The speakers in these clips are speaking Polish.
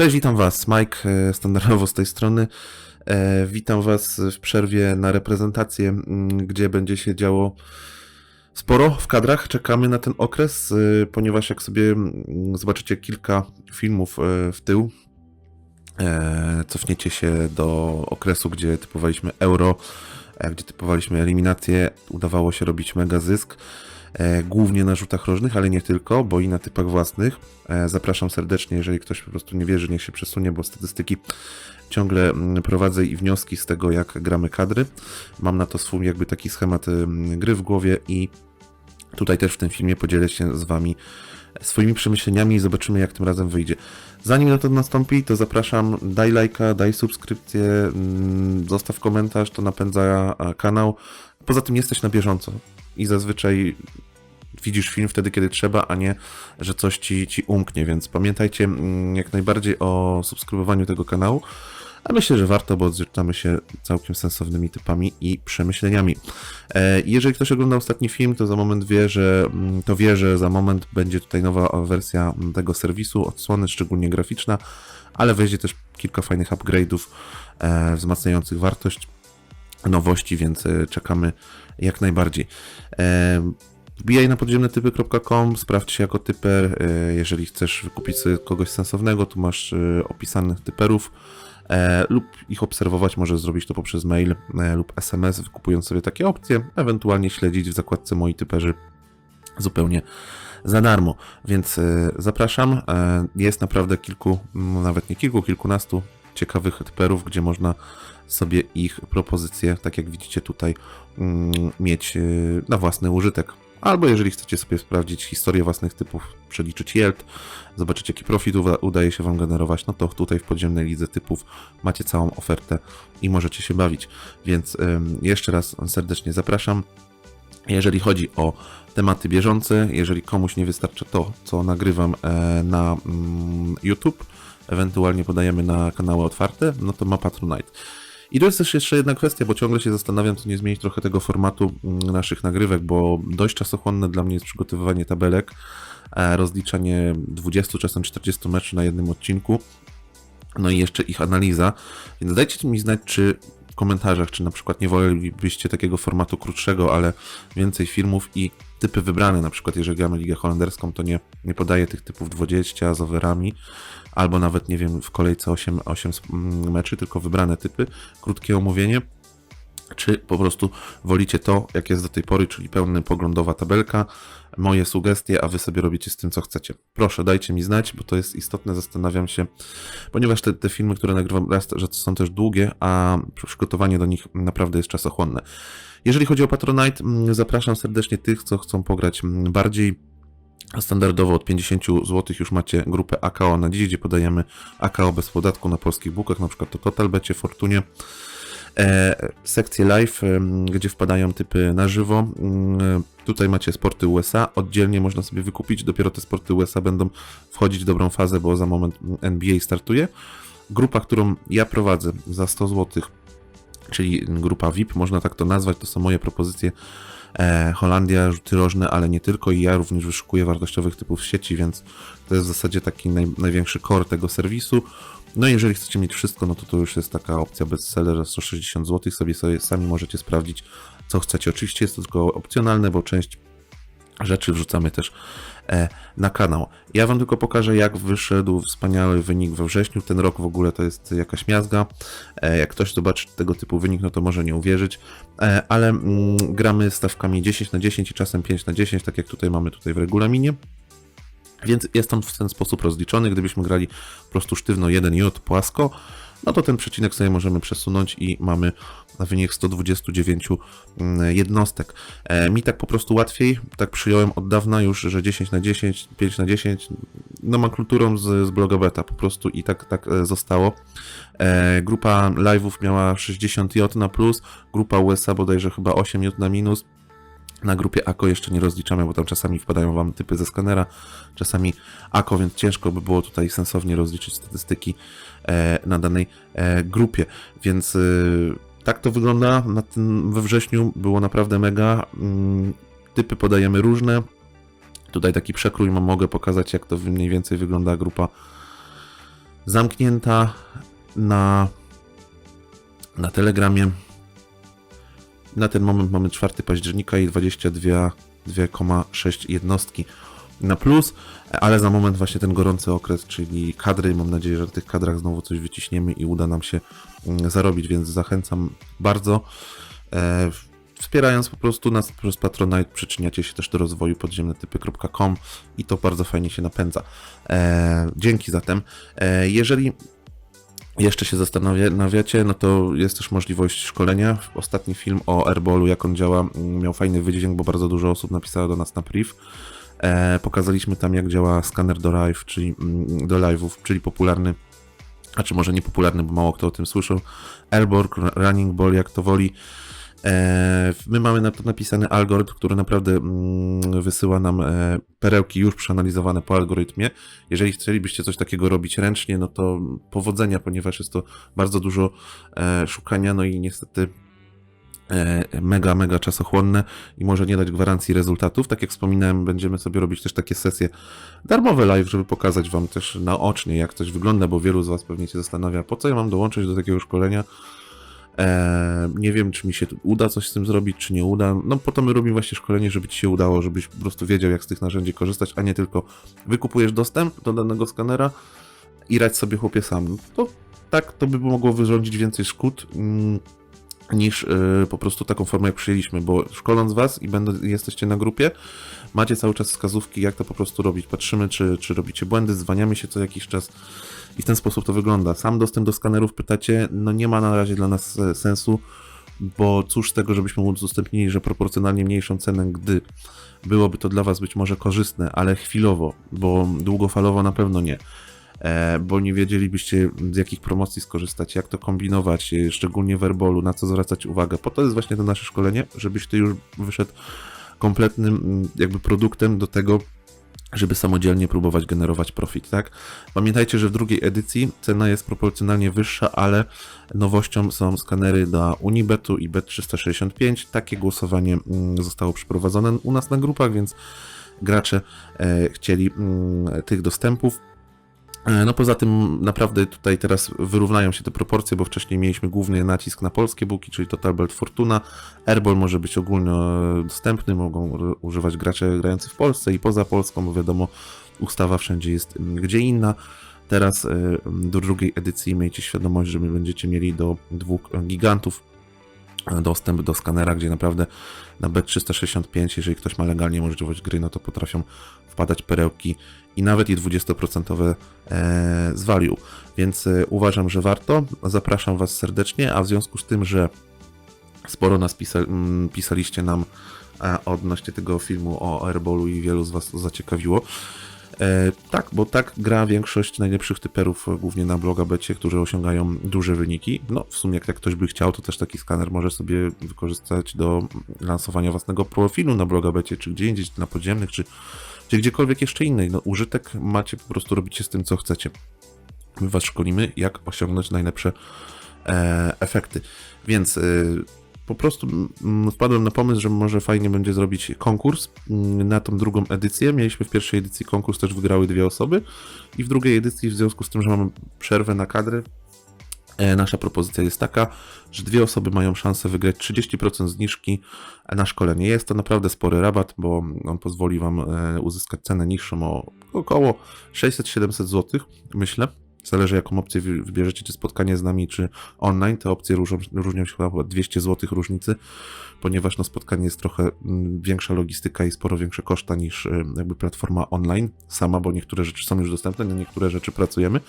Cześć, witam Was. Mike, e, standardowo z tej strony. E, Witam Was w przerwie na reprezentację, gdzie będzie się działo sporo w kadrach. Czekamy na ten okres, e, ponieważ jak sobie zobaczycie kilka filmów w tył, cofniecie się do okresu, gdzie typowaliśmy euro, gdzie typowaliśmy eliminację, udawało się robić mega zysk. E, Głównie na rzutach rożnych, ale nie tylko, bo i na typach własnych. E, Zapraszam serdecznie, jeżeli ktoś po prostu nie wierzy, niech się przesunie, bo statystyki ciągle mm, prowadzę i wnioski z tego, jak gramy kadry. Mam na to swój jakby taki schemat mm, gry w głowie i tutaj też w tym filmie podzielę się z Wami swoimi przemyśleniami i zobaczymy, jak tym razem wyjdzie. Zanim na to nastąpi, to zapraszam, daj lajka, daj subskrypcję, mm, zostaw komentarz, to napędza kanał. Poza tym jesteś na bieżąco i zazwyczaj widzisz film wtedy, kiedy trzeba, a nie, że coś ci, ci umknie, więc pamiętajcie mm, jak najbardziej o subskrybowaniu tego kanału, a myślę, że warto, bo odrzucamy się całkiem sensownymi typami i przemyśleniami. E, Jeżeli ktoś ogląda ostatni film, to za moment wie, że mm, to wie, że za moment będzie tutaj nowa wersja tego serwisu, odsłony szczególnie graficzna, ale wejdzie też kilka fajnych upgrade'ów e, wzmacniających wartość nowości, więc e, czekamy jak najbardziej. Wbijaj na podziemnetypy.com, sprawdź się jako typer. e, Jeżeli chcesz wykupić sobie kogoś sensownego, tu masz e, opisanych typerów e, lub ich obserwować, możesz zrobić to poprzez mail lub SMS, wykupując sobie takie opcje, ewentualnie śledzić w zakładce Moi Typerzy zupełnie za darmo. Więc zapraszam. Jest naprawdę kilku, m, nawet nie kilku, kilkunastu ciekawych typerów, gdzie można sobie ich propozycje, tak jak widzicie tutaj, mm, mieć na własny użytek. Albo jeżeli chcecie sobie sprawdzić historię własnych typów, przeliczyć yield, zobaczyć jaki profit uda- udaje się Wam generować, no to tutaj w podziemnej lidze typów macie całą ofertę i możecie się bawić. Więc jeszcze raz serdecznie zapraszam. Jeżeli chodzi o tematy bieżące, jeżeli komuś nie wystarcza to, co nagrywam e, na mm, YouTube, ewentualnie podajemy na kanały otwarte, no to ma Patronite. I to jest też jeszcze jedna kwestia, bo ciągle się zastanawiam, czy nie zmienić trochę tego formatu mm, naszych nagrywek, bo dość czasochłonne dla mnie jest przygotowywanie tabelek, e, rozliczanie 20, czasem 40 meczów na jednym odcinku, no i jeszcze ich analiza. Więc dajcie mi znać, czy w komentarzach, czy na przykład nie wolelibyście takiego formatu krótszego, ale więcej filmów i typy wybrane, na przykład jeżeli gramy Ligę Holenderską, to nie, nie podaję tych typów 20 z overami, albo nawet, nie wiem, w kolejce 8, 8 mm, meczy, tylko wybrane typy, krótkie omówienie, czy po prostu wolicie to, jak jest do tej pory, czyli pełna poglądowa tabelka, moje sugestie, a wy sobie robicie z tym, co chcecie. Proszę, dajcie mi znać, bo to jest istotne, zastanawiam się, ponieważ te, te filmy, które nagrywam, raz, że są też długie, a przygotowanie do nich naprawdę jest czasochłonne. Jeżeli chodzi o Patronite, zapraszam serdecznie tych, co chcą pograć bardziej Standardowo od 50 zł już macie grupę AKO na dziś, gdzie podajemy AKO bez podatku na polskich bukach, na przykład to Totalbecie, Fortunie. E, sekcje live, gdzie wpadają typy na żywo. Mm, Tutaj macie sporty USA, oddzielnie można sobie wykupić, dopiero te sporty USA będą wchodzić w dobrą fazę, bo za moment NBA startuje. Grupa, którą ja prowadzę za 100 zł, czyli grupa VIP, można tak to nazwać, to są moje propozycje e, Holandia, rzuty rożne, ale nie tylko i ja również wyszukuję wartościowych typów sieci, więc to jest w zasadzie taki naj, największy core tego serwisu. No i jeżeli chcecie mieć wszystko, no to to już jest taka opcja bestseller za 160 zł, sobie, sobie sami możecie sprawdzić, co chcecie. Oczywiście jest to tylko opcjonalne, bo część rzeczy wrzucamy też e, na kanał. Ja Wam tylko pokażę, jak wyszedł wspaniały wynik we wrześniu. Ten rok w ogóle to jest jakaś miazga. E, jak ktoś zobaczy tego typu wynik, no to może nie uwierzyć, e, ale mm, gramy stawkami 10 na 10 i czasem 5 na 10, tak jak tutaj mamy tutaj w regulaminie. Więc jest on w ten sposób rozliczony. Gdybyśmy grali po prostu sztywno 1J płasko, no to ten przecinek sobie możemy przesunąć i mamy na wynik 129 mm, jednostek. E, mi tak po prostu łatwiej, tak przyjąłem od dawna już, że 10 na 10, 5 na 10, nomenklaturą z, z bloga beta po prostu i tak, tak e, zostało. E, grupa live'ów miała 60 J na plus, grupa USA bodajże chyba 8 J na minus. Na grupie AKO jeszcze nie rozliczamy, bo tam czasami wpadają Wam typy ze skanera, czasami AKO, więc ciężko by było tutaj sensownie rozliczyć statystyki na danej grupie. Więc e, tak to wygląda na tym, we wrześniu. Było naprawdę mega. Mm, Typy podajemy różne. Tutaj taki przekrój mam, mogę pokazać, jak to mniej więcej wygląda grupa zamknięta na, na Telegramie. Na ten moment mamy 4 października i 22,6 jednostki na plus, ale za moment właśnie ten gorący okres, czyli kadry. Mam nadzieję, że w tych kadrach znowu coś wyciśniemy i uda nam się zarobić, więc zachęcam bardzo. E, Wspierając po prostu nas przez Patronite, przyczyniacie się też do rozwoju podziemnetypy.com i to bardzo fajnie się napędza. E, dzięki zatem. E, jeżeli jeszcze się zastanawiacie, no to jest też możliwość szkolenia. Ostatni film o Airballu, jak on działa, mm, miał fajny wydźwięk, bo bardzo dużo osób napisało do nas na priv. Pokazaliśmy tam, jak działa skaner do live, czyli mm, do live'ów, czyli popularny, a czy może niepopularny, bo mało kto o tym słyszał. Airball, Running Ball, jak to woli. E, My mamy na to napisany algorytm, który naprawdę mm, wysyła nam e, perełki już przeanalizowane po algorytmie. Jeżeli chcielibyście coś takiego robić ręcznie, no to powodzenia, ponieważ jest to bardzo dużo e, szukania, no i niestety mega, mega czasochłonne i może nie dać gwarancji rezultatów. Tak jak wspominałem, będziemy sobie robić też takie sesje darmowe live, żeby pokazać Wam też naocznie, jak coś wygląda, bo wielu z Was pewnie się zastanawia, po co ja mam dołączyć do takiego szkolenia. Eee, nie wiem, czy mi się uda coś z tym zrobić, czy nie uda. No po to my robimy właśnie szkolenie, żeby ci się udało, żebyś po prostu wiedział, jak z tych narzędzi korzystać, a nie tylko wykupujesz dostęp do danego skanera i radź sobie chłopie sam. To tak, to by mogło wyrządzić więcej szkód mm, niż yy, po prostu taką formę, jak przyjęliśmy, bo szkoląc was i będą, jesteście na grupie, macie cały czas wskazówki, jak to po prostu robić. Patrzymy, czy, czy robicie błędy, zwaniamy się co jakiś czas i w ten sposób to wygląda. Sam dostęp do skanerów, pytacie, no nie ma na razie dla nas e, sensu, bo cóż z tego, żebyśmy udostępnili, że proporcjonalnie mniejszą cenę, gdy byłoby to dla Was być może korzystne, ale chwilowo, bo długofalowo na pewno nie. E, bo nie wiedzielibyście z jakich promocji skorzystać, jak to kombinować, e, szczególnie w na co zwracać uwagę. Po to jest właśnie to nasze szkolenie, żebyś Ty już wyszedł kompletnym jakby produktem do tego, żeby samodzielnie próbować generować profit, tak? Pamiętajcie, że w drugiej edycji cena jest proporcjonalnie wyższa, ale nowością są skanery dla Unibetu i Bet365. Takie głosowanie zostało przeprowadzone u nas na grupach, więc gracze e, chcieli tych dostępów. E, No poza tym naprawdę tutaj teraz wyrównają się te proporcje, bo wcześniej mieliśmy główny nacisk na polskie buki, czyli Total Belt Fortuna. Airball może być ogólnodostępny, mogą używać gracze grający w Polsce i poza Polską, bo wiadomo, ustawa wszędzie jest mm, gdzie inna. Teraz e, do drugiej edycji miejcie świadomość, że my będziecie mieli do dwóch gigantów e, dostęp do skanera, gdzie naprawdę na Bet365, jeżeli ktoś ma legalnie możliwość gry, no to potrafią wpadać perełki i nawet i 20% e, z value. Więc e, uważam, że warto. Zapraszam Was serdecznie, a w związku z tym, że sporo nas pisa pisaliście nam e, odnośnie tego filmu o Airballu i wielu z Was zaciekawiło. E, tak, bo tak gra większość najlepszych typerów, głównie na bloga becie, którzy osiągają duże wyniki. No, w sumie, jak, ktoś by chciał, to też taki skaner może sobie wykorzystać do lansowania własnego profilu na bloga becie, czy gdzie indziej, na podziemnych, czy, czy gdziekolwiek jeszcze innej. No, użytek macie, po prostu robicie z tym, co chcecie. My Was szkolimy, jak osiągnąć najlepsze e, efekty. Więc e, po prostu mm, wpadłem na pomysł, że może fajnie będzie zrobić konkurs mm, na tą drugą edycję. Mieliśmy w pierwszej edycji konkurs, też wygrały dwie osoby i w drugiej edycji, w związku z tym, że mamy przerwę na kadry, nasza propozycja jest taka, że dwie osoby mają szansę wygrać 30% zniżki na szkolenie. Jest to naprawdę spory rabat, bo on pozwoli Wam e, uzyskać cenę niższą o około 600-700 zł, myślę. Zależy jaką opcję wy- wybierzecie, czy spotkanie z nami, czy online. Te opcje różnią, różnią się chyba o 200 zł różnicy, ponieważ no, spotkanie jest trochę mm, większa logistyka i sporo większe koszta niż y, jakby platforma online sama, bo niektóre rzeczy są już dostępne, na niektóre rzeczy pracujemy.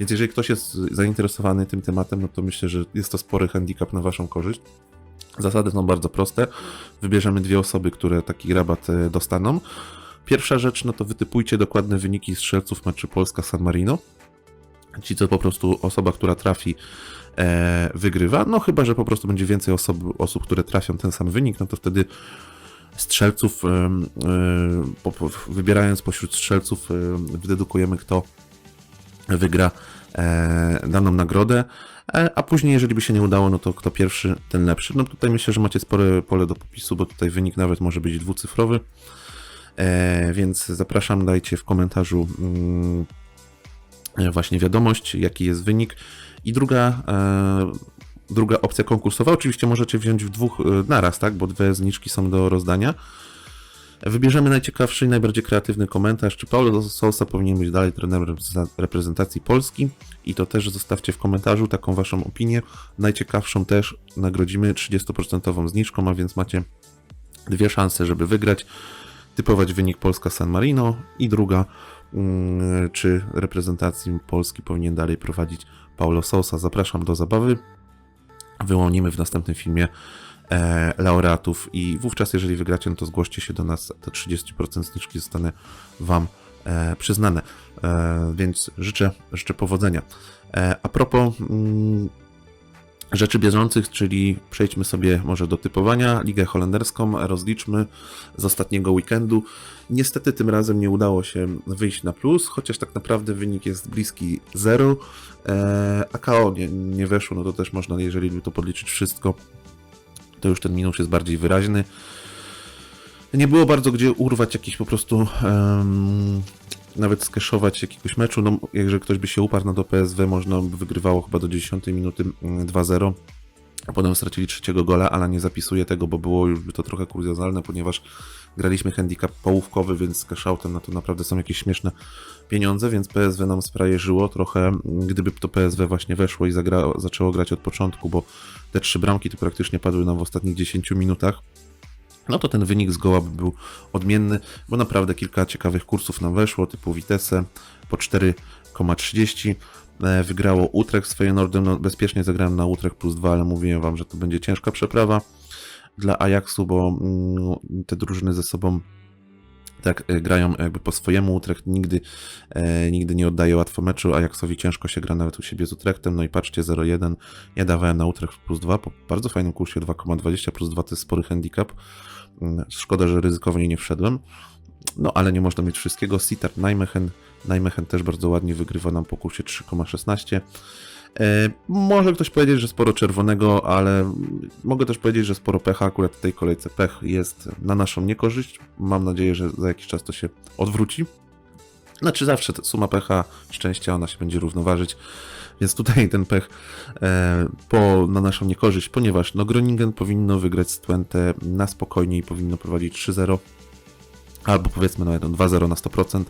Więc jeżeli ktoś jest zainteresowany tym tematem, no to myślę, że jest to spory handicap na Waszą korzyść. Zasady są bardzo proste. Wybierzemy dwie osoby, które taki rabat e, dostaną. Pierwsza rzecz, no to wytypujcie dokładne wyniki strzelców meczu Polska-San Marino. Ci, co po prostu osoba, która trafi, e, wygrywa. No chyba, że po prostu będzie więcej osób, osób, które trafią ten sam wynik, no to wtedy strzelców, em, e, po, wybierając pośród strzelców, e, wydedukujemy, kto wygra e, daną nagrodę. E, A później, jeżeli by się nie udało, no to kto pierwszy, ten lepszy. No tutaj myślę, że macie spore pole do popisu, bo tutaj wynik nawet może być dwucyfrowy. E, więc zapraszam, dajcie w komentarzu mm, właśnie wiadomość, jaki jest wynik. I druga, druga opcja konkursowa, oczywiście możecie wziąć w dwóch naraz, tak, bo dwie zniżki są do rozdania. Wybierzemy najciekawszy i najbardziej kreatywny komentarz, czy Paulo Sousa powinien być dalej trenerem reprezentacji Polski i to też zostawcie w komentarzu taką waszą opinię. Najciekawszą też nagrodzimy 30% zniżką, a więc macie dwie szanse, żeby wygrać. Typować wynik Polska San Marino i druga, mm, czy reprezentacji Polski powinien dalej prowadzić Paulo Sousa. Zapraszam do zabawy. Wyłonimy w następnym filmie e, laureatów i wówczas, jeżeli wygracie, no to zgłoście się do nas, te 30% zniżki zostanie Wam e, przyznane. E, więc życzę, życzę powodzenia. E, a propos mm, rzeczy bieżących, czyli przejdźmy sobie może do typowania. Ligę holenderską rozliczmy z ostatniego weekendu. Niestety tym razem nie udało się wyjść na plus, chociaż tak naprawdę wynik jest bliski 0. E, AKO nie, nie weszło, no to też można, jeżeli by to podliczyć wszystko, to już ten minus jest bardziej wyraźny. Nie było bardzo gdzie urwać jakiś po prostu um, nawet skeszować jakiegoś meczu. No, jeżeli ktoś by się uparł na to PSW, można by wygrywało chyba do 10 minuty 2-0. A potem stracili trzeciego gola, ale nie zapisuję tego, bo było już by to trochę kuriozalne, ponieważ graliśmy handicap połówkowy, więc z cashoutem na to naprawdę są jakieś śmieszne pieniądze, więc PSW nam sprajeżyło trochę, gdyby to PSW właśnie weszło i zagra, zaczęło grać od początku, bo te trzy bramki to praktycznie padły nam w ostatnich 10 minutach, no to ten wynik zgoła by był odmienny, bo naprawdę kilka ciekawych kursów nam weszło, typu Vitesse po 4,30 e, wygrało Utrecht z Feyenoordem, no bezpiecznie zagrałem na Utrecht plus 2, ale mówiłem wam, że to będzie ciężka przeprawa dla Ajaxu, bo mm, te drużyny ze sobą tak e, grają jakby po swojemu. Utrecht nigdy, e, nigdy nie oddaje łatwo meczu, a Jaksowi ciężko się gra nawet u siebie z Utrechtem. No i patrzcie, 0-1. Ja dawałem na Utrecht plus 2 po bardzo fajnym kursie 2,20 plus 2 to jest spory handicap. Mm, szkoda, że ryzykownie nie wszedłem. No ale nie można mieć wszystkiego. Sitar Nijmegen. Nijmegen też bardzo ładnie wygrywa nam po kursie 3,16. E, może ktoś powiedzieć, że sporo czerwonego, ale mogę też powiedzieć, że sporo pecha. Akurat w tej kolejce pech jest na naszą niekorzyść. Mam nadzieję, że za jakiś czas to się odwróci. Znaczy zawsze suma pecha, szczęścia, ona się będzie równoważyć. Więc tutaj ten pech e, po, na naszą niekorzyść, ponieważ no, Groningen powinno wygrać z Twente na spokojnie i powinno prowadzić 3-0 albo powiedzmy no 2-0 na 100% e,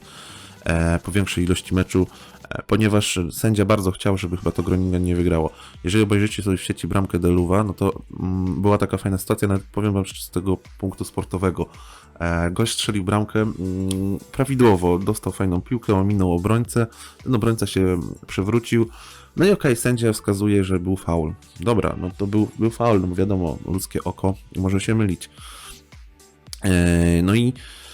po większej ilości meczu E, ponieważ sędzia bardzo chciał, żeby chyba to Groningen nie wygrało. Jeżeli obejrzycie sobie w sieci bramkę Deluwa, no to mm, była taka fajna sytuacja, nawet powiem wam z tego punktu sportowego. E, gość strzelił bramkę mm, prawidłowo, dostał fajną piłkę, ominął obrońcę, ten obrońca się przewrócił, no i okej, okay, sędzia wskazuje, że był faul. Dobra, no to był, był faul, no wiadomo, ludzkie oko może się mylić. E, no i E,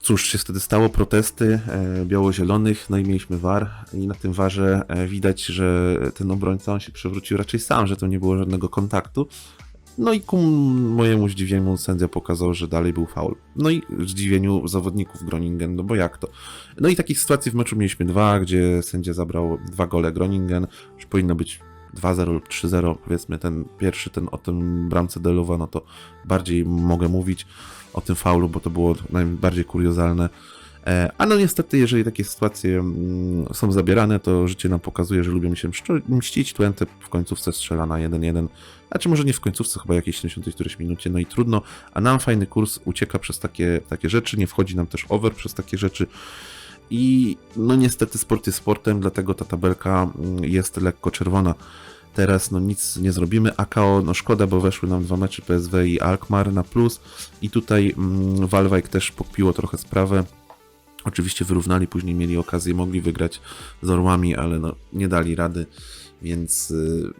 cóż się wtedy stało? Protesty e, biało-zielonych, no i mieliśmy war i na tym warze e, widać, że ten obrońca on się przewrócił raczej sam, że to nie było żadnego kontaktu. No i ku mojemu zdziwieniu sędzia pokazał, że dalej był faul. No i zdziwieniu zawodników Groningen, no bo jak to? No i takich sytuacji w meczu mieliśmy dwa, gdzie sędzia zabrał dwa gole Groningen, już powinno być 2-0 lub 3-0, powiedzmy ten pierwszy, ten o tym bramce Delowa, no to bardziej mogę mówić o tym faulu, bo to było najbardziej kuriozalne. E, a no niestety, jeżeli takie sytuacje mm, są zabierane, to życie nam pokazuje, że lubią się mścić. Twente w końcówce strzela na 1-1. Znaczy może nie w końcówce, chyba jakieś 70 któreś minucie, no i trudno. A nam fajny kurs ucieka przez takie, takie rzeczy, nie wchodzi nam też over przez takie rzeczy. I no niestety sport jest sportem, dlatego ta tabelka mm, jest lekko czerwona. Teraz no nic nie zrobimy. AKO, no szkoda, bo weszły nam dwa mecze PSW i Alkmaar na plus. I tutaj mm, też pokpiło trochę sprawę. Oczywiście wyrównali, później mieli okazję, mogli wygrać z Orłami, ale no, nie dali rady, więc y,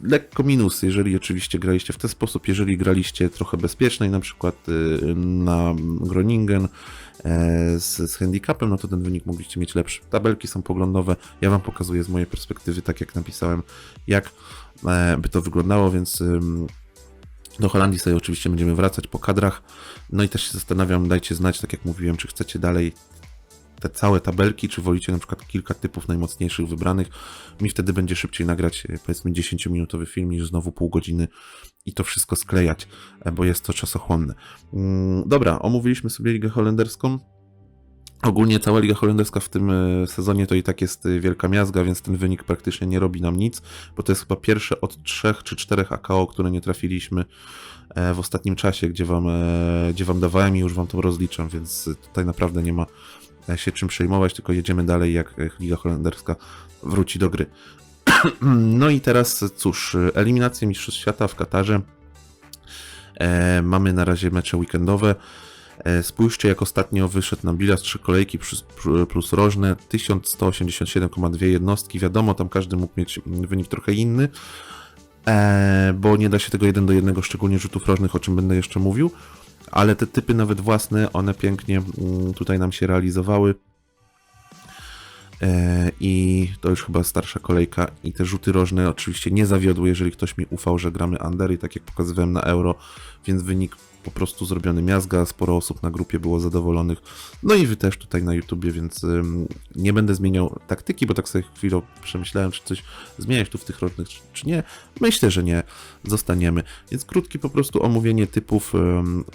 lekko minus, jeżeli oczywiście graliście w ten sposób, jeżeli graliście trochę bezpiecznej, na przykład y, na Groningen, z, z handicapem, no to ten wynik mogliście mieć lepszy. Tabelki są poglądowe, ja Wam pokazuję z mojej perspektywy, tak jak napisałem, jak e, by to wyglądało, więc do Holandii sobie oczywiście będziemy wracać po kadrach. No i też się zastanawiam, dajcie znać, tak jak mówiłem, czy chcecie dalej te całe tabelki, czy wolicie na przykład kilka typów najmocniejszych wybranych. Mi wtedy będzie szybciej nagrać e, powiedzmy 10-minutowy film niż znowu pół godziny i to wszystko sklejać, e, bo jest to czasochłonne. Mm, dobra, omówiliśmy sobie ligę holenderską. Ogólnie cała Liga Holenderska w tym e, sezonie to i tak jest e, wielka miazga, więc ten wynik praktycznie nie robi nam nic, bo to jest chyba pierwsze od trzech czy czterech AKO, które nie trafiliśmy w ostatnim czasie, gdzie wam, gdzie wam dawałem i już wam to rozliczam, więc tutaj naprawdę nie ma się czym przejmować, tylko jedziemy dalej, jak Liga Holenderska wróci do gry. No i teraz cóż, eliminacje Mistrzostw Świata w Katarze. E, mamy na razie mecze weekendowe. E, Spójrzcie, jak ostatnio wyszedł na bilans trzy kolejki plus, plus rożne, 1187,2 jednostki. Wiadomo, tam każdy mógł mieć wynik trochę inny, e, bo nie da się tego jeden do jednego, szczególnie rzutów rożnych, o czym będę jeszcze mówił. Ale te typy nawet własne, one pięknie mm, tutaj nam się realizowały. E, I to już chyba starsza kolejka. I te rzuty rożne oczywiście nie zawiodły, jeżeli ktoś mi ufał, że gramy undery, tak jak pokazywałem na euro, więc wynik po prostu zrobiony miazga. Sporo osób na grupie było zadowolonych. No i wy też tutaj na YouTubie, więc nie będę zmieniał taktyki, bo tak sobie chwilę przemyślałem, czy coś zmieniać tu w tych rocznych, czy, nie. Myślę, że nie. Zostaniemy. Więc krótkie po prostu omówienie typów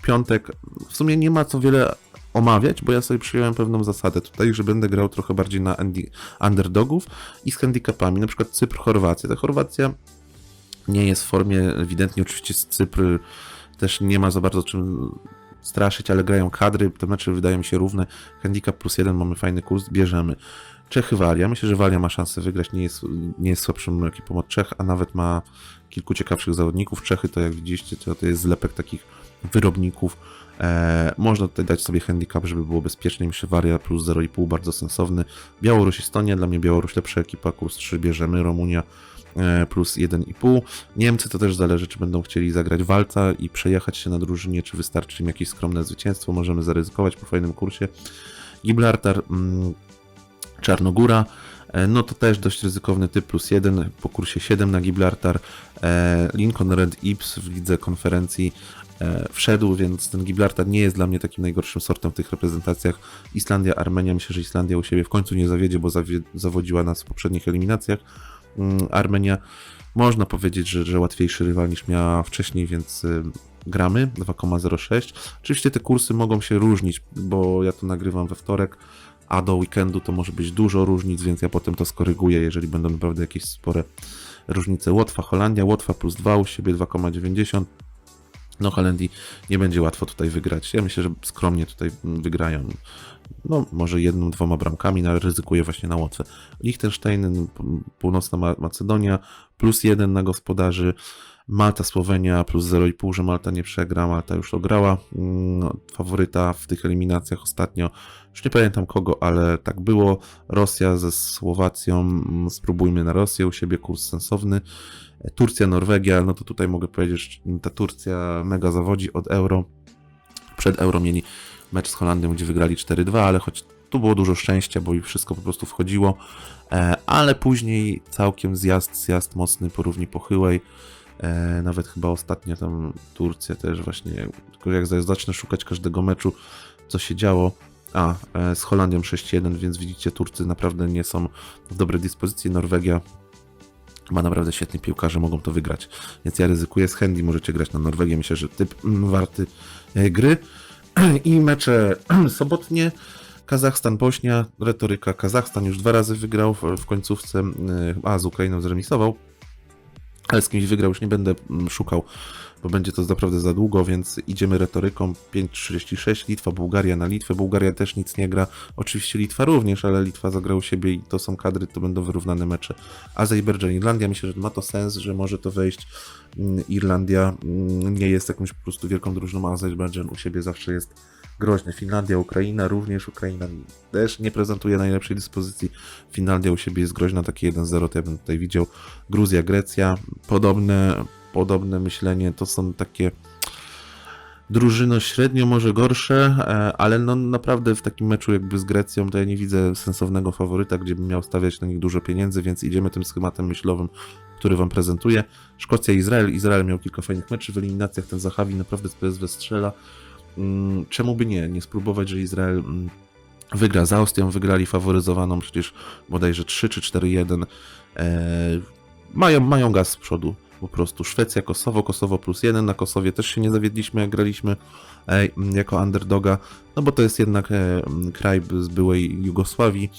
piątek. W sumie nie ma co wiele omawiać, bo ja sobie przyjąłem pewną zasadę tutaj, że będę grał trochę bardziej na underdogów i z handicapami, na przykład Cypr, Chorwacja. Ta Chorwacja nie jest w formie, ewidentnie oczywiście z Cypr też nie ma za bardzo czym straszyć, ale grają kadry, te mecze wydają mi się równe. Handicap plus jeden, mamy fajny kurs, bierzemy. Czechy Walia, myślę, że Walia ma szansę wygrać, nie jest, nie jest słabszą ekipą od Czech, a nawet ma kilku ciekawszych zawodników. Czechy to jak widzicie, to, to jest zlepek takich wyrobników. E, można tutaj dać sobie handicap, żeby było bezpiecznie. Myślę, Waria plus 0,5 bardzo sensowny. Białoruś, Estonia, dla mnie Białoruś lepsza ekipa, kurs 3 bierzemy. Rumunia e, plus 1,5. Niemcy to też zależy, czy będą chcieli zagrać walca i przejechać się na drużynie, czy wystarczy im jakieś skromne zwycięstwo. Możemy zaryzykować po fajnym kursie. Gibraltar, mm, Czarnogóra. E, No to też dość ryzykowny typ plus 1 po kursie 7 na Gibraltar. Lincoln Red Ips w lidze konferencji wszedł, więc ten Gibraltar nie jest dla mnie takim najgorszym sortem w tych reprezentacjach. Islandia, Armenia, myślę, że Islandia u siebie w końcu nie zawiedzie, bo zawodziła nas w poprzednich eliminacjach. Mm, Armenia, można powiedzieć, że, że łatwiejszy rywal niż miała wcześniej, więc y, gramy 2,06. Oczywiście te kursy mogą się różnić, bo ja to nagrywam we wtorek, a do weekendu to może być dużo różnic, więc ja potem to skoryguję, jeżeli będą naprawdę jakieś spore różnice. Łotwa, Holandia, Łotwa plus 2 u siebie 2,90. No Holandii nie będzie łatwo tutaj wygrać. Ja myślę, że skromnie tutaj wygrają. No, może jedną, dwoma bramkami, no, ale ryzykuję właśnie na Łotwę. Liechtenstein, Północna Ma- Macedonia, plus jeden na gospodarzy. Malta, Słowenia, plus 0,5, że Malta nie przegra. Malta już ograła. Mm, Faworyta w tych eliminacjach ostatnio. Już nie pamiętam kogo, ale tak było. Rosja ze Słowacją. mm, Spróbujmy na Rosję. U siebie kurs sensowny. Turcja, Norwegia, no to tutaj mogę powiedzieć, że ta Turcja mega zawodzi od euro. Przed euro mieli mecz z Holandią, gdzie wygrali 4-2, ale choć tu było dużo szczęścia, bo i wszystko po prostu wchodziło, e, ale później całkiem zjazd, zjazd mocny po równi pochyłej. E, nawet chyba ostatnio tam Turcja też właśnie, tylko jak za- zacznę szukać każdego meczu, co się działo. A, e, z Holandią 6-1, więc widzicie, Turcy naprawdę nie są w dobrej dyspozycji. Norwegia ma naprawdę świetnych piłkarzy, mogą to wygrać. Więc ja ryzykuję z Handy, możecie grać na Norwegię. Myślę, że typ mm, warty e, gry. I mecze sobotnie. Kazachstan, Bośnia, retoryka. Kazachstan już dwa razy wygrał w, końcówce, a z Ukrainą zremisował. Ale z kimś wygrał, już nie będę mm, szukał, bo będzie to naprawdę za długo, więc idziemy retoryką. 5-36, Litwa, Bułgaria na Litwę. Bułgaria też nic nie gra. Oczywiście Litwa również, ale Litwa zagra u siebie i to są kadry, to będą wyrównane mecze. Azerbejdżan, Irlandia, myślę, że ma to sens, że może to wejść. Mm, Irlandia mm, nie jest jakąś po prostu wielką drużyną, a Azerbejdżan u siebie zawsze jest groźny. Finlandia, Ukraina również. Ukraina też nie prezentuje najlepszej dyspozycji. Finlandia u siebie jest groźna, takie 1-0 to ja bym tutaj widział. Gruzja, Grecja, podobne, podobne myślenie, to są takie drużyno średnio może gorsze, e, ale no naprawdę w takim meczu jakby z Grecją to ja nie widzę sensownego faworyta, gdzie bym miał stawiać na nich dużo pieniędzy, więc idziemy tym schematem myślowym, który wam prezentuję. Szkocja, Izrael. Izrael miał kilka fajnych meczów w eliminacjach, ten Zachawi naprawdę z PSW strzela. Mm, Czemu by nie? Nie spróbować, że Izrael mm, wygra z Austrią, wygrali faworyzowaną przecież bodajże 3 czy 4-1. E, mają, mają gaz z przodu. po prostu Szwecja, Kosowo, Kosowo plus jeden. Na Kosowie też się nie zawiedliśmy, jak graliśmy e, jako underdoga, no bo to jest jednak e, kraj z byłej Jugosławii.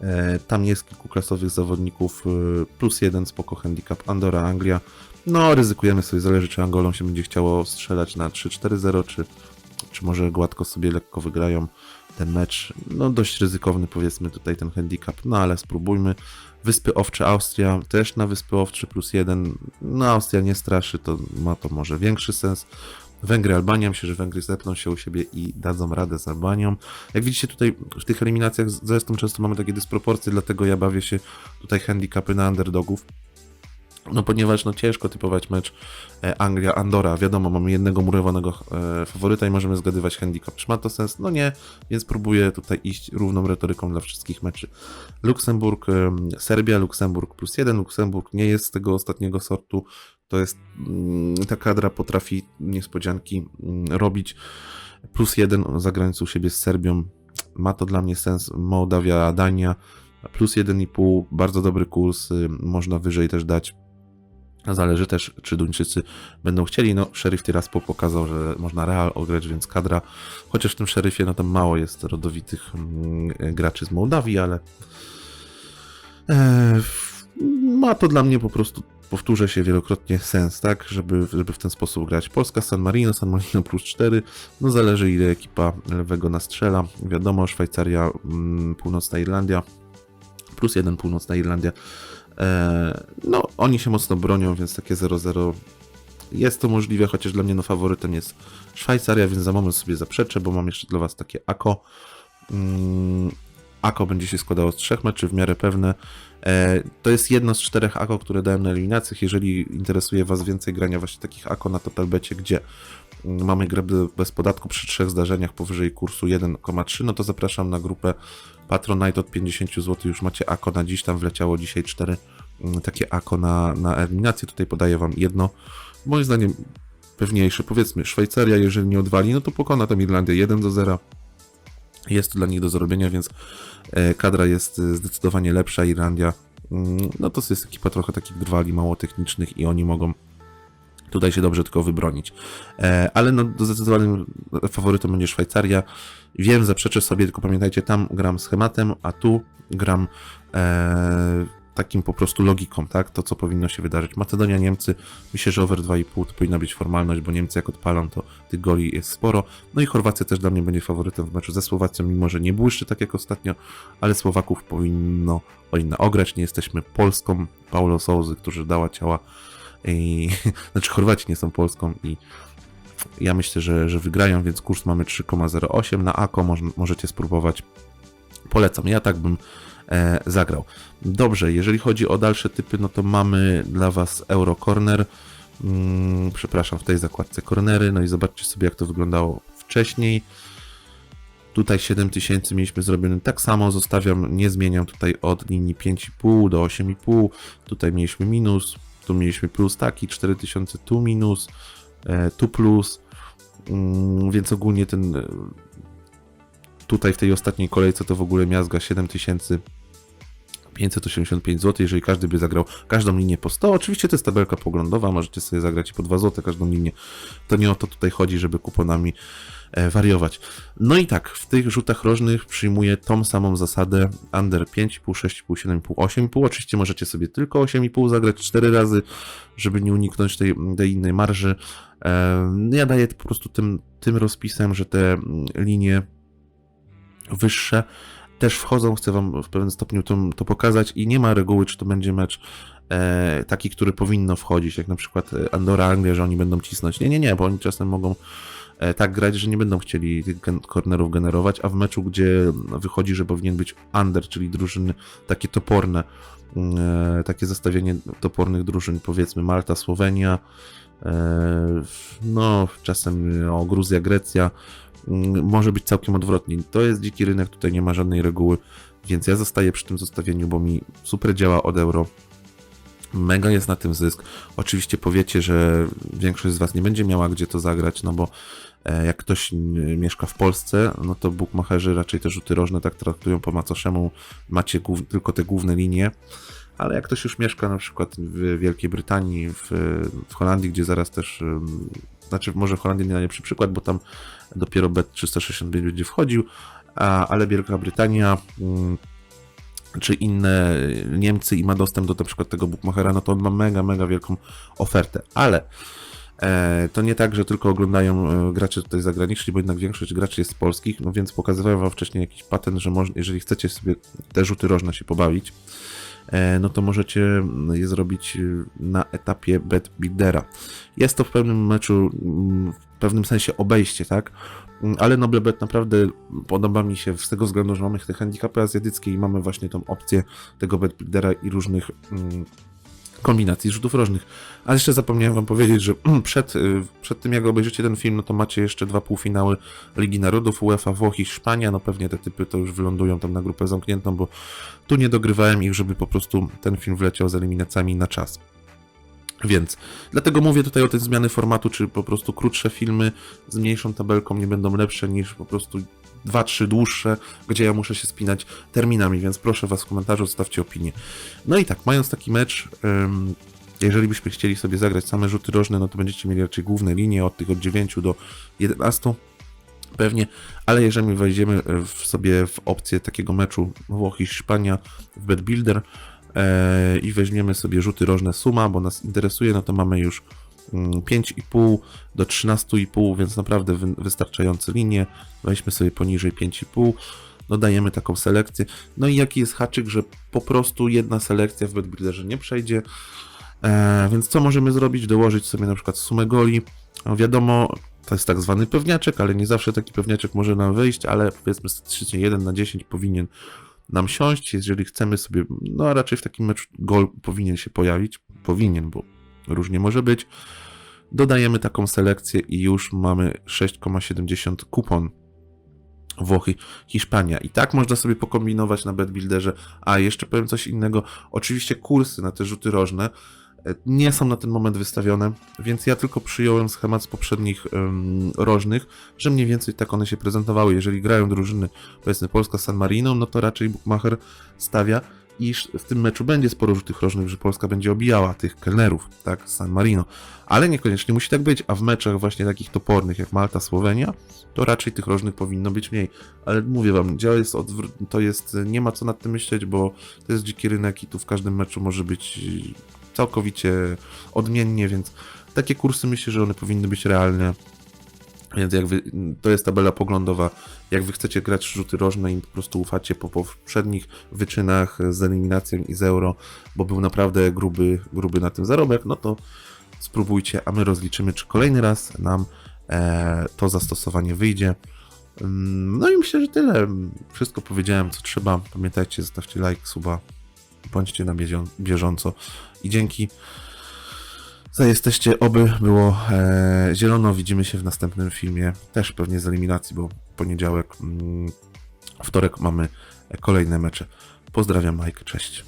E, tam jest kilku klasowych zawodników, e, plus jeden spoko handicap, Andora, Anglia. No, ryzykujemy sobie, zależy czy Angolą się będzie chciało strzelać na 3-4-0, czy, czy może gładko sobie lekko wygrają ten mecz. No, dość ryzykowny powiedzmy tutaj ten handicap, no ale spróbujmy. Wyspy Owcze, Austria też na Wyspy Owcze plus jeden. No, Austria nie straszy, to ma to może większy sens. Węgry, Albania. Myślę, że Węgry zepną się u siebie i dadzą radę z Albanią. Jak widzicie tutaj w tych eliminacjach zresztą często mamy takie dysproporcje, dlatego ja bawię się tutaj handicapy na underdogów. No ponieważ no ciężko typować mecz e, Anglia-Andora. Wiadomo, mamy jednego murowanego e, faworyta i możemy zgadywać handicap. Czy ma to sens? No nie, więc próbuję tutaj iść równą retoryką dla wszystkich meczy. Luksemburg, Serbia, Luksemburg plus jeden. Luksemburg nie jest z tego ostatniego sortu. To jest, mm, ta kadra potrafi niespodzianki mm, robić. Plus jeden za granicą siebie z Serbią. Ma to dla mnie sens. Mołdawia, Dania plus 1,5, bardzo dobry kurs, y, można wyżej też dać. Zależy też, czy Duńczycy będą chcieli. No, szeryf Tiraspol pokazał, że można Real ograć, więc kadra, chociaż w tym szeryfie no tam mało jest rodowitych mm, graczy z Mołdawii, ale e, ma to dla mnie po prostu, powtórzę się wielokrotnie, sens, tak, żeby, żeby w ten sposób grać. Polska, San Marino, San Marino plus 4, no zależy ile ekipa lewego nastrzela. Wiadomo, Szwajcaria, mm, Północna Irlandia, plus 1 Północna Irlandia. E, no, oni się mocno bronią, więc takie 0-0 jest to możliwe, chociaż dla mnie no, faworytem jest Szwajcaria, więc za moment sobie zaprzeczę, bo mam jeszcze dla Was takie AKO. Mm, AKO będzie się składało z trzech meczy, w miarę pewne. E, to jest jedno z czterech AKO, które dałem na eliminacjach. Jeżeli interesuje Was więcej grania właśnie takich AKO na Totalbecie, gdzie mm, mamy grę bez podatku przy trzech zdarzeniach powyżej kursu 1,3, no to zapraszam na grupę Patronite od 50 zł. Już macie AKO na dziś, tam wleciało dzisiaj cztery mm, takie AKO na, na eliminację. Tutaj podaję Wam jedno, moim zdaniem pewniejsze. Powiedzmy, Szwajcaria, jeżeli nie odwali, no to pokona tam Irlandię 1 do 0. Jest to dla nich do zrobienia, więc e, kadra jest e, zdecydowanie lepsza. Irlandia, mm, no to jest ekipa trochę takich drwali, mało technicznych i oni mogą tutaj się dobrze tylko wybronić. E, ale no zdecydowanym faworytem będzie Szwajcaria. Wiem, zaprzeczę sobie, tylko pamiętajcie, tam gram schematem, a tu gram e, takim po prostu logiką, tak? To, co powinno się wydarzyć. Macedonia, Niemcy, myślę, że over 2,5 to powinna być formalność, bo Niemcy jak odpalą, to tych goli jest sporo. No i Chorwacja też dla mnie będzie faworytem w meczu ze Słowacją, mimo że nie błyszczy tak jak ostatnio, ale Słowaków powinno, powinna ograć. Nie jesteśmy Polską, Paulo Souzy, którzy dała ciała i, znaczy Chorwaci nie są Polską i ja myślę, że, że wygrają, więc kurs mamy 3,08 na AKO, może, możecie spróbować. Polecam, ja tak bym e, zagrał. Dobrze, jeżeli chodzi o dalsze typy, no to mamy dla Was Euro Corner. Mm, przepraszam, w tej zakładce cornery. No i zobaczcie sobie, jak to wyglądało wcześniej. Tutaj 7000 mieliśmy zrobione tak samo, zostawiam, nie zmieniam tutaj od linii 5,5 do 8,5. Tutaj mieliśmy minus, tu mieliśmy plus taki, 4000 tu minus, e, tu plus, mm, więc ogólnie ten e, tutaj w tej ostatniej kolejce to w ogóle miazga 7000 585 zł, jeżeli każdy by zagrał każdą linię po 100. Oczywiście to jest tabelka poglądowa, możecie sobie zagrać po 2 zł każdą linię. To nie o to tutaj chodzi, żeby kuponami e, wariować. No i tak, w tych rzutach rożnych przyjmuję tą samą zasadę under 5,5, 6,5, 7,5, 8,5. Oczywiście możecie sobie tylko 8,5 zagrać 4 razy, żeby nie uniknąć tej, tej innej marży. E, ja daję po prostu tym, tym rozpisem, że te linie wyższe też wchodzą, chcę Wam w pewnym stopniu to, to pokazać i nie ma reguły, czy to będzie mecz e, taki, który powinno wchodzić, jak na przykład Andora, Anglia, że oni będą cisnąć. Nie, nie, nie, bo oni czasem mogą e, tak grać, że nie będą chcieli tych gen cornerów generować, a w meczu, gdzie wychodzi, że powinien być under, czyli drużyny takie toporne, e, takie zestawienie topornych drużyn, powiedzmy Malta, Słowenia, e, no czasem o, Gruzja, Grecja, Mm, może być całkiem odwrotnie. To jest dziki rynek, tutaj nie ma żadnej reguły, więc ja zostaję przy tym zostawieniu, bo mi super działa od euro. Mega jest na tym zysk. Oczywiście powiecie, że większość z Was nie będzie miała gdzie to zagrać, no bo e, jak ktoś mieszka w Polsce, no to bookmacherzy raczej te rzuty rożne tak traktują po macoszemu. Macie tylko te główne linie, ale jak ktoś już mieszka na przykład w Wielkiej Brytanii, w, w Holandii, gdzie zaraz też, znaczy może w Holandii nie najlepszy przykład, bo tam dopiero Bet365 będzie wchodził, ale Wielka Brytania ym, czy inne Niemcy i ma dostęp do na przykład tego bookmachera, no to on ma mega, mega wielką ofertę, ale e, to nie tak, że tylko oglądają e, gracze tutaj zagraniczni, bo jednak większość graczy jest polskich, no więc pokazywałem wam wcześniej jakiś patent, że jeżeli chcecie sobie te rzuty rożne się pobawić, no to możecie je zrobić e, na etapie bet buildera. Jest to w pewnym meczu, mm, w pewnym sensie obejście, tak? Mm, Ale Noble Bet naprawdę podoba mi się z tego względu, że mamy te handicapy azjatyckie i mamy właśnie tą opcję tego bet buildera i różnych mm, kombinacji rzutów rożnych. A jeszcze zapomniałem wam powiedzieć, że przed, y, przed tym jak obejrzycie ten film, no to macie jeszcze dwa półfinały Ligi Narodów, UEFA, Włochy, Hiszpania, no pewnie te typy to już wylądują tam na grupę zamkniętą, bo tu nie dogrywałem ich, żeby po prostu ten film wleciał z eliminacjami na czas. Więc dlatego mówię tutaj o tej zmiany formatu, czy po prostu krótsze filmy z mniejszą tabelką nie będą lepsze niż po prostu dwa, trzy dłuższe, gdzie ja muszę się spinać terminami, więc proszę Was w komentarzu zostawcie opinię. No i tak, mając taki mecz, jeżeli byśmy chcieli sobie zagrać same rzuty rożne, no to będziecie mieli raczej główne linie od tych od 9 do 11 pewnie, ale jeżeli wejdziemy w sobie w opcję takiego meczu Włochy-Hiszpania w Bet Builder e, i weźmiemy sobie rzuty rożne suma, bo nas interesuje, no to mamy już 5,5 do 13,5, więc naprawdę wy, wystarczające linie. Weźmy sobie poniżej 5,5, dodajemy taką selekcję. No i jaki jest haczyk, że po prostu jedna selekcja w Bet Builderze nie przejdzie, E, więc co możemy zrobić? Dołożyć sobie na przykład sumę goli. No wiadomo, to jest tak zwany pewniaczek, ale nie zawsze taki pewniaczek może nam wyjść, ale powiedzmy statystycznie 1 na 10 powinien nam siąść. Jeżeli chcemy sobie, no raczej w takim meczu gol powinien się pojawić. Powinien, bo różnie może być. Dodajemy taką selekcję i już mamy 6,70 kupon. Włochy, Hiszpania. I tak można sobie pokombinować na BetBuilderze. A jeszcze powiem coś innego. Oczywiście kursy na te rzuty rożne e, nie są na ten moment wystawione, więc ja tylko przyjąłem schemat z poprzednich um, rożnych, że mniej więcej tak one się prezentowały. Jeżeli grają drużyny, powiedzmy Polska San Marino, no to raczej Bookmacher stawia, iż w tym meczu będzie sporo rzutów rożnych, że Polska będzie obijała tych kelnerów, tak, San Marino. Ale niekoniecznie musi tak być, a w meczach właśnie takich topornych jak Malta, Słowenia, to raczej tych rożnych powinno być mniej. Ale mówię wam, dział jest to jest, nie ma co nad tym myśleć, bo to jest dziki rynek i tu w każdym meczu może być całkowicie odmiennie, więc takie kursy myślę, że one powinny być realne. Więc jak wy, to jest tabela poglądowa. Jak wy chcecie grać rzuty rożne i po prostu ufacie po poprzednich wyczynach z eliminacją i z euro, bo był naprawdę gruby, gruby na tym zarobek, no to spróbujcie, a my rozliczymy, czy kolejny raz nam e, to zastosowanie wyjdzie. Mm, No i myślę, że tyle. Wszystko powiedziałem, co trzeba. Pamiętajcie, zostawcie like, suba, bądźcie na bieżą- bieżąco i dzięki za jesteście, oby było e, zielono. Widzimy się w następnym filmie, też pewnie z eliminacji, bo poniedziałek, mm, wtorek mamy kolejne mecze. Pozdrawiam, Mike, cześć.